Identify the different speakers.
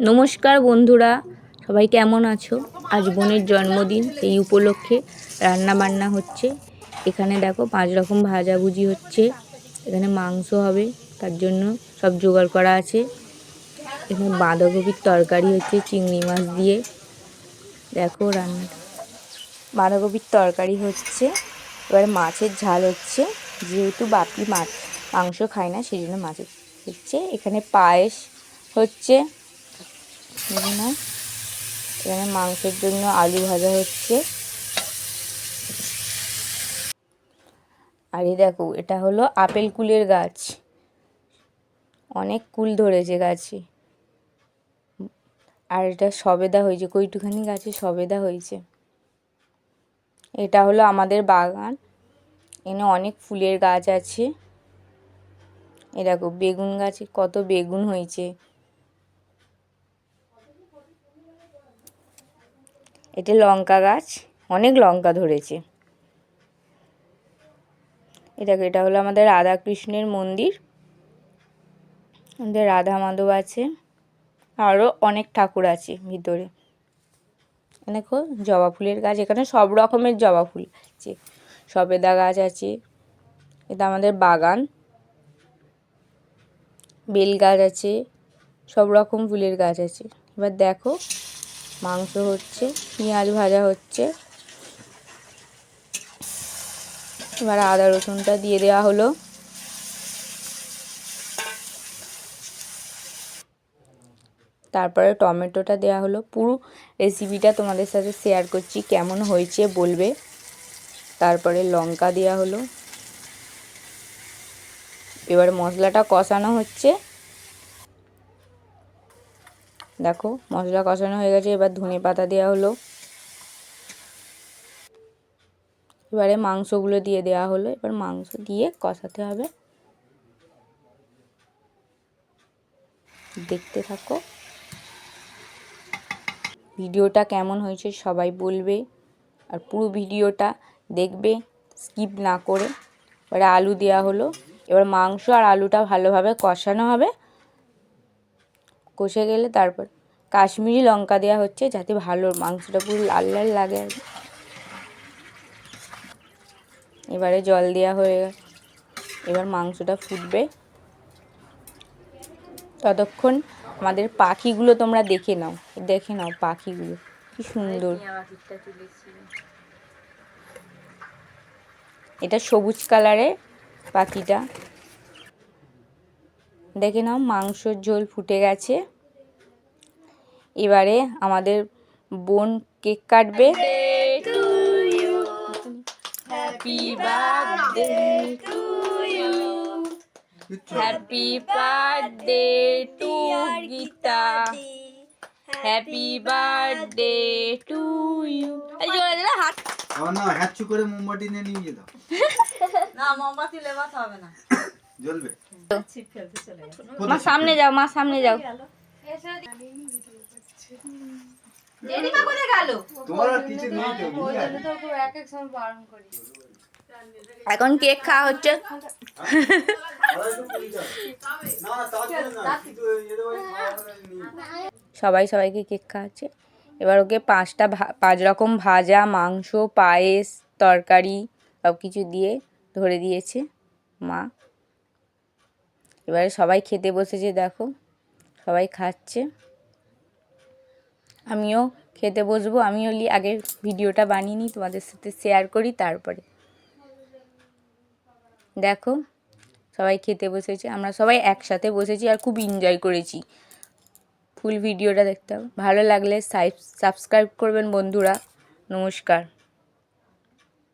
Speaker 1: নমস্কার বন্ধুরা, সবাই কেমন আছো? আজ বোনের জন্মদিন, এই উপলক্ষে রান্না বান্না হচ্ছে। এখানে দেখো পাঁচ রকম ভাজাভুজি হচ্ছে। এখানে মাংস হবে, তার জন্য সব জোগাড় করা আছে। এখানে বাঁধাকপির তরকারি হচ্ছে, চিংড়ি মাছ দিয়ে। দেখো রান্না। বাঁধাকপির তরকারি হচ্ছে, এবারে মাছের ঝাল হচ্ছে। যেহেতু বাপি মাছ, মাংস খায় না সেই জন্য মাছের হচ্ছে। এখানে পায়েস হচ্ছে। এখানে মাংসের জন্য আলু ভাজা হচ্ছে। আর দেখো, এটা হলো আপেল কুলের গাছ। অনেক কুল ধরেছে গাছে। আর এটা সবেদা হয়েছে কইটুখানি গাছে সবেদা হয়েছে। এটা হলো আমাদের বাগান। এখানে অনেক ফুলের গাছ আছে। এ দেখো, বেগুন গাছে কত বেগুন হয়েছে। এটা লঙ্কা গাছ, অনেক লঙ্কা ধরেছে। এটা এটা হলো আমাদের রাধা কৃষ্ণের মন্দির। আমাদের রাধা মাধব আছে আরও অনেক ঠাকুর আছে ভিতরে। দেখো, জবা ফুলের গাছ, এখানে সব রকমের জবা ফুল আছে। সবেদা গাছ আছে, এটা আমাদের বাগান। বেল গাছ আছে, সব রকম ফুলের গাছ আছে। এবার দেখো মাংস হচ্ছে, পেঁয়াজ ভাজা হচ্ছে। এবার আদা রসুনটা দিয়ে দেওয়া হলো। তারপরে টমেটোটা দেওয়া হলো। পুরো রেসিপিটা তোমাদের সাথে শেয়ার করছি, কেমন হয়েছে বলবে। তারপরে লঙ্কা দেওয়া হলো। এবার মশলাটা কষানো হচ্ছে। দেখো, মশলা কষানো হয়ে গেছে, এবার ধনে পাতা দেওয়া হলো। এবারে মাংসগুলো দিয়ে দেওয়া হলো, এবার মাংস দিয়ে কষাতে হবে। দেখতে থাকো। ভিডিওটা কেমন হয়েছে সবাই বলবে, আর পুরো ভিডিওটা দেখবে, স্কিপ না করে। এবারে আলু দেওয়া হলো, এবার মাংস আর আলুটা ভালোভাবে কষানো হবে। কষে গেলে তারপর কাশ্মীরি লঙ্কা দেওয়া হচ্ছে যাতে ভালো মাংসটা পুরো লাল লাল লাগে আর এবারে জল দেওয়া হয়ে এবার মাংসটা ফুটবে। ততক্ষণ আমাদের পাখিগুলো তোমরা দেখে নাও দেখে নাও পাখিগুলো, কি সুন্দর। এটা সবুজ কালারের পাখিটা। দেখে নাও মাংসর ঝোল ফুটে গেছে। এবারে আমাদের বোন কেক কাটবে। Happy birthday to you happy birthday to Gita happy birthday to you এই জোরে জোরে হাত।
Speaker 2: আমার না হ্যাচু করে মোমবাতি নিয়ে নিয়ে যেত।
Speaker 3: না মোমবাতি লেবাতে হবে না।
Speaker 2: জ্বলবে।
Speaker 1: মা সামনে যাও মা সামনে যাও।
Speaker 3: জেনিমা গেল?
Speaker 2: তোমার আর কিছু নেই তো বুঝলে?
Speaker 1: এখন কেক খাওয়া হচ্ছে
Speaker 2: না, তার জন্য না, কিন্তু এদের খাওয়া নেই।
Speaker 1: সবাই সবাইকে কেক খাওয়াচ্ছে। এবার ওকে পাঁচটা ভা- পাঁচ রকম ভাজা মাংস পায়েস তরকারি সব কিছু দিয়ে ধরে দিয়েছে মা। এবারে সবাই খেতে বসেছে দেখো। সবাই খাচ্ছে। আমিও খেতে বসবো। আমিও আগে ভিডিওটা বানিয়ে নিই, তোমাদের সাথে শেয়ার করি তারপরে। দেখো, সবাই খেতে বসেছে। আমরা সবাই একসাথে বসেছি আর খুব এনজয় করেছি। ফুল ভিডিওটা দেখতে হবে। ভালো লাগলে সাবস্ক্রাইব করবেন বন্ধুরা। নমস্কার।